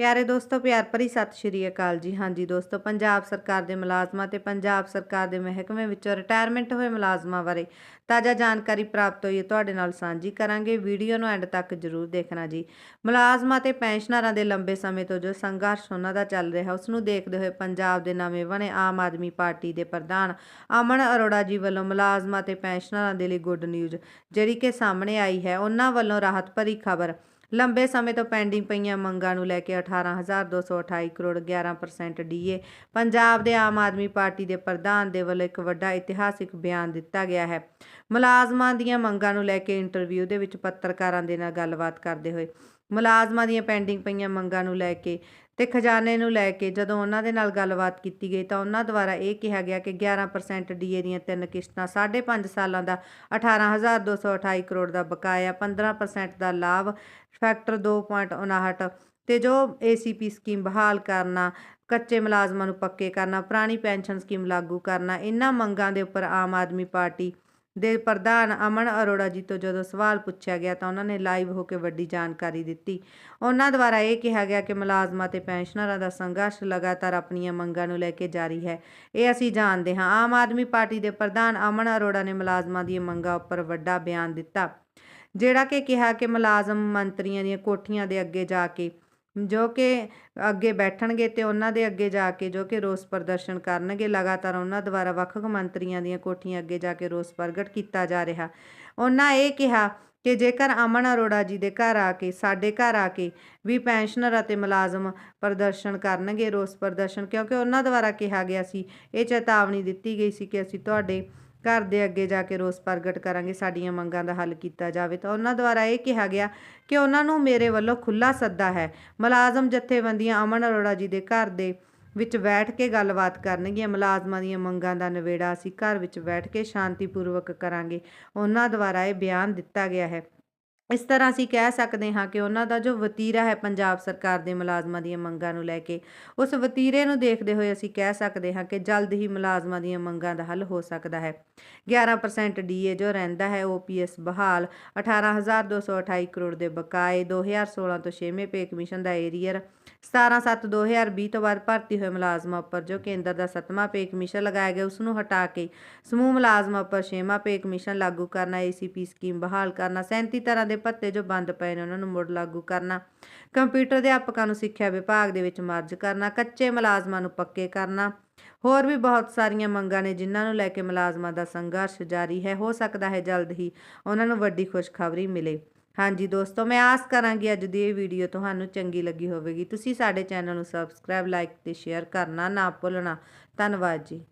ਪਿਆਰੇ ਦੋਸਤੋ, ਪਿਆਰ ਭਰੀ ਸਤਿ ਸ਼੍ਰੀ ਅਕਾਲ ਜੀ। ਹਾਂਜੀ ਦੋਸਤੋ, ਪੰਜਾਬ ਸਰਕਾਰ ਦੇ ਮੁਲਾਜ਼ਮਾਂ ਤੇ ਪੰਜਾਬ ਸਰਕਾਰ ਦੇ ਮਹਿਕਮੇ ਵਿੱਚੋਂ ਰਿਟਾਇਰਮੈਂਟ ਹੋਏ ਮੁਲਾਜ਼ਮਾਂ ਬਾਰੇ ਤਾਜ਼ਾ ਜਾਣਕਾਰੀ ਪ੍ਰਾਪਤ ਹੋਈ ਹੈ। ਤੁਹਾਡੇ ਨਾਲ ਸਾਂਝੀ ਕਰਾਂਗੇ। ਵੀਡੀਓ ਨੂੰ ਐਂਡ ਤੱਕ ਜਰੂਰ ਦੇਖਣਾ ਜੀ। ਮੁਲਾਜ਼ਮਾਂ ਤੇ ਪੈਨਸ਼ਨਰਾਂ ਦੇ ਲੰਬੇ ਸਮੇਂ ਤੋਂ ਜੋ ਸੰਘਰਸ਼ ਉਹਨਾਂ ਦਾ ਚੱਲ ਰਿਹਾ ਉਸ ਨੂੰ ਦੇਖਦੇ ਹੋਏ ਪੰਜਾਬ ਦੇ ਨਵੇਂ ਬਣੇ ਆਮ ਆਦਮੀ ਪਾਰਟੀ ਦੇ ਪ੍ਰਧਾਨ ਅਮਨ ਅਰੋੜਾ ਜੀ ਵੱਲੋਂ ਮੁਲਾਜ਼ਮਾਂ ਤੇ ਪੈਨਸ਼ਨਰਾਂ ਦੇ ਲਈ ਗੁੱਡ ਨਿਊਜ਼ ਜਿਹੜੀ ਕਿ ਸਾਹਮਣੇ ਆਈ ਹੈ। ਉਹਨਾਂ ਵੱਲੋਂ ਰਾਹਤ ਭਰੀ ਖਬਰ ਲੰਬੇ ਸਮੇਂ ਤੋਂ ਪੈਂਡਿੰਗ ਪਈਆਂ ਮੰਗਾਂ ਨੂੰ ਲੈ ਕੇ 18228 ਕਰੋੜ 11% ਡੀਏ। ਪੰਜਾਬ ਦੇ ਆਮ ਆਦਮੀ ਪਾਰਟੀ ਦੇ ਪ੍ਰਧਾਨ ਦੇ ਵੱਲੋਂ ਇੱਕ ਵੱਡਾ ਇਤਿਹਾਸਿਕ ਬਿਆਨ ਦਿੱਤਾ ਗਿਆ ਹੈ। ਮੁਲਾਜ਼ਮਾਂ ਦੀਆਂ ਮੰਗਾਂ ਨੂੰ ਲੈ ਕੇ ਇੰਟਰਵਿਊ ਦੇ ਵਿੱਚ ਪੱਤਰਕਾਰਾਂ ਦੇ ਨਾਲ ਗੱਲਬਾਤ ਕਰਦੇ ਹੋਏ ਮੁਲਾਜ਼ਮਾਂ ਦੀਆਂ ਪੈਂਡਿੰਗ ਪਈਆਂ ਮੰਗਾਂ ਨੂੰ ਲੈ ਕੇ ਤੇ ਖਜ਼ਾਨੇ ਨੂੰ ਲੈ ਕੇ ਜਦੋਂ ਉਹਨਾਂ ਦੇ ਨਾਲ ਗੱਲਬਾਤ ਕੀਤੀ ਗਈ ਤਾਂ ਉਹਨਾਂ ਦੁਆਰਾ ਇਹ ਕਿਹਾ ਗਿਆ ਕਿ 11% ਡੀਏ ਦੀਆਂ ਤਿੰਨ ਕਿਸ਼ਤਾਂ 5.5 ਸਾਲਾਂ ਦਾ 18228 ਕਰੋੜ ਦਾ ਬਕਾਇਆ 15% ਦਾ ਲਾਭ ਫੈਕਟਰ 2.59 ਤੇ ਜੋ ਏਸੀਪੀ ਸਕੀਮ ਬਹਾਲ ਕਰਨਾ, ਕੱਚੇ ਮੁਲਾਜ਼ਮਾਂ ਨੂੰ ਪੱਕੇ ਕਰਨਾ, ਪੁਰਾਣੀ ਪੈਨਸ਼ਨ ਸਕੀਮ ਲਾਗੂ ਕਰਨਾ, ਇਹਨਾਂ ਮੰਗਾਂ ਦੇ ਉੱਪਰ ਆਮ ਆਦਮੀ ਪਾਰਟੀ ਦੇ ਪ੍ਰਧਾਨ ਅਮਨ ਅਰੋੜਾ ਜੀ ਤੋਂ ਜਦੋਂ ਸਵਾਲ ਪੁੱਛਿਆ ਗਿਆ ਤਾਂ ਉਹਨਾਂ ਨੇ ਲਾਈਵ ਹੋ ਕੇ ਵੱਡੀ ਜਾਣਕਾਰੀ ਦਿੱਤੀ। ਉਹਨਾਂ ਦੁਆਰਾ ਇਹ ਕਿਹਾ ਗਿਆ ਕਿ ਮੁਲਾਜ਼ਮਾਂ ਤੇ ਪੈਨਸ਼ਨਰਾਂ ਦਾ ਸੰਘਰਸ਼ ਲਗਾਤਾਰ ਆਪਣੀਆਂ ਮੰਗਾਂ ਨੂੰ ਲੈ ਕੇ ਜਾਰੀ ਹੈ। ਇਹ ਅਸੀਂ ਜਾਣਦੇ ਹਾਂ। ਆਮ ਆਦਮੀ ਪਾਰਟੀ ਦੇ ਪ੍ਰਧਾਨ ਅਮਨ ਅਰੋੜਾ ਨੇ ਮੁਲਾਜ਼ਮਾਂ ਦੀਆਂ ਮੰਗਾਂ ਉੱਪਰ ਵੱਡਾ ਬਿਆਨ ਦਿੱਤਾ, ਜਿਹੜਾ ਕਿ ਕਿਹਾ ਕਿ ਮੁਲਾਜ਼ਮ ਮੰਤਰੀਆਂ ਦੀਆਂ ਕੋਠੀਆਂ ਦੇ ਅੱਗੇ ਜਾ ਕੇ ਜੋ ਕਿ ਅੱਗੇ ਬੈਠਣਗੇ ਤੇ ਉਹਨਾਂ ਦੇ ਅੱਗੇ ਜਾ ਕੇ ਜੋ ਕਿ ਰੋਸ ਪ੍ਰਦਰਸ਼ਨ ਕਰਨਗੇ, ਲਗਾਤਾਰ ਉਹਨਾਂ ਦੁਆਰਾ ਵੱਖ-ਵੱਖ ਮੰਤਰੀਆਂ ਦੀਆਂ ਕੋਠੀਆਂ ਅੱਗੇ ਜਾ ਕੇ ਰੋਸ ਪ੍ਰਗਟ ਕੀਤਾ ਜਾ ਰਿਹਾ। ਉਹਨਾਂ ਇਹ ਕਿਹਾ ਕਿ ਜੇਕਰ ਅਮਨ ਅਰੋੜਾ ਜੀ ਦੇ ਘਰ ਆ ਕੇ, ਸਾਡੇ ਘਰ ਆ ਕੇ ਵੀ ਪੈਨਸ਼ਨਰ ਅਤੇ ਮੁਲਾਜ਼ਮ ਪ੍ਰਦਰਸ਼ਨ ਕਰਨਗੇ, ਰੋਸ ਪ੍ਰਦਰਸ਼ਨ, ਕਿਉਂਕਿ ਉਹਨਾਂ ਦੁਆਰਾ ਕਿਹਾ ਗਿਆ ਸੀ, ਇਹ ਚੇਤਾਵਨੀ ਦਿੱਤੀ ਗਈ ਸੀ ਕਿ ਅਸੀਂ ਤੁਹਾਡੇ ਘਰ ਦੇ ਅੱਗੇ ਜਾ ਕੇ ਰੋਸ ਪ੍ਰਗਟ ਕਰਾਂਗੇ, ਸਾਡੀਆਂ ਮੰਗਾਂ ਦਾ ਹੱਲ ਕੀਤਾ ਜਾਵੇ। ਤਾਂ ਉਹਨਾਂ ਦੁਆਰਾ ਇਹ ਕਿਹਾ ਗਿਆ ਕਿ ਉਹਨਾਂ ਨੂੰ ਮੇਰੇ ਵੱਲੋਂ ਖੁੱਲਾ ਸੱਦਾ ਹੈ। ਮੁਲਾਜ਼ਮ ਜਥੇਬੰਦੀਆਂ ਅਮਨ ਅਰੋੜਾ ਜੀ ਦੇ ਘਰ ਦੇ ਵਿੱਚ ਬੈਠ ਕੇ ਗੱਲਬਾਤ ਕਰਨਗੀਆਂ। ਮੁਲਾਜ਼ਮਾਂ ਦੀਆਂ ਮੰਗਾਂ ਦਾ ਨਿਬੇੜਾ ਅਸੀਂ ਘਰ ਵਿੱਚ ਬੈਠ ਕੇ ਸ਼ਾਂਤੀਪੂਰਵਕ ਕਰਾਂਗੇ। ਉਹਨਾਂ ਦੁਆਰਾ ਇਹ ਬਿਆਨ ਦਿੱਤਾ ਗਿਆ ਹੈ। ਇਸ ਤਰ੍ਹਾਂ ਅਸੀਂ ਕਹਿ ਸਕਦੇ ਹਾਂ ਕਿ ਉਹਨਾਂ ਦਾ ਜੋ ਵਤੀਰਾ ਹੈ ਪੰਜਾਬ ਸਰਕਾਰ ਦੇ ਮੁਲਾਜ਼ਮਾਂ ਦੀਆਂ ਮੰਗਾਂ ਨੂੰ ਲੈ ਕੇ, ਉਸ ਵਤੀਰੇ ਨੂੰ ਦੇਖਦੇ ਹੋਏ ਅਸੀਂ ਕਹਿ ਸਕਦੇ ਹਾਂ ਕਿ ਜਲਦ ਹੀ ਮੁਲਾਜ਼ਮਾਂ ਦੀਆਂ ਮੰਗਾਂ ਦਾ ਹੱਲ ਹੋ ਸਕਦਾ ਹੈ। 11% ਡੀਏ ਜੋ ਰਹਿੰਦਾ ਹੈ ਓਪੀਐਸ ਬਹਾਲ 18228 ਕਰੋੜ ਦੇ ਬਕਾਏ 2016 ਤੋਂ 6ਵੇਂ ਪੇ ਕਮਿਸ਼ਨ ਦਾ ਏਰੀਅਰ 17/7/2020 ਤੋਂ ਬਾਅਦ ਭਰਤੀ ਹੋਏ ਮੁਲਾਜ਼ਮਾਂ ਉੱਪਰ ਜੋ ਕੇਂਦਰ ਦਾ 7ਵਾਂ ਪੇ ਕਮਿਸ਼ਨ ਲਗਾਇਆ ਗਿਆ, ਉਸ ਨੂੰ ਹਟਾ ਕੇ ਸਮੂਹ ਮੁਲਾਜ਼ਮਾਂ ਉੱਪਰ 6ਵਾਂ ਪੇ ਕਮਿਸ਼ਨ ਲਾਗੂ ਕਰਨਾ ਏਸੀਪੀ ਸਕੀਮ ਬਹਾਲ ਕਰਨਾ 37 ਤਰ੍ਹਾਂ ਦੇ ਭੱਤੇ ਜੋ ਬੰਦ ਪਏ ਨੇ, ਉਹਨਾਂ ਨੂੰ ਮੁੜ ਲਾਗੂ ਕਰਨਾ। ਕੰਪਿਊਟਰ ਅਧਿਆਪਕਾਂ ਨੂੰ ਸਿੱਖਿਆ ਵਿਭਾਗ ਦੇ ਵਿੱਚ ਮਰਜ ਕਰਨਾ, ਕੱਚੇ ਮੁਲਾਜ਼ਮਾਂ ਨੂੰ ਪੱਕੇ ਕਰਨਾ। ਹੋਰ ਵੀ ਬਹੁਤ ਸਾਰੀਆਂ ਮੰਗਾਂ ਨੇ, ਜਿਨ੍ਹਾਂ ਨੂੰ ਲੈ ਕੇ ਮੁਲਾਜ਼ਮਾਂ ਦਾ ਸੰਘਰਸ਼ ਜਾਰੀ ਹੈ। ਹੋ ਸਕਦਾ ਹੈ ਜਲਦ ਹੀ ਉਹਨਾਂ ਨੂੰ ਵੱਡੀ ਖੁਸ਼ਖਬਰੀ ਮਿਲੇ। ਹਾਂਜੀ ਦੋਸਤੋ, ਮੈਂ ਆਸ ਕਰਾਂਗੀ ਅੱਜ ਦੀ ਇਹ ਵੀਡੀਓ ਤੁਹਾਨੂੰ ਚੰਗੀ ਲੱਗੀ ਹੋਵੇਗੀ। ਤੁਸੀਂ ਸਾਡੇ ਚੈਨਲ ਨੂੰ ਸਬਸਕ੍ਰਾਈਬ, ਲਾਈਕ ਤੇ ਸ਼ੇਅਰ ਕਰਨਾ ਨਾ ਭੁੱਲਣਾ। ਧੰਨਵਾਦ ਜੀ।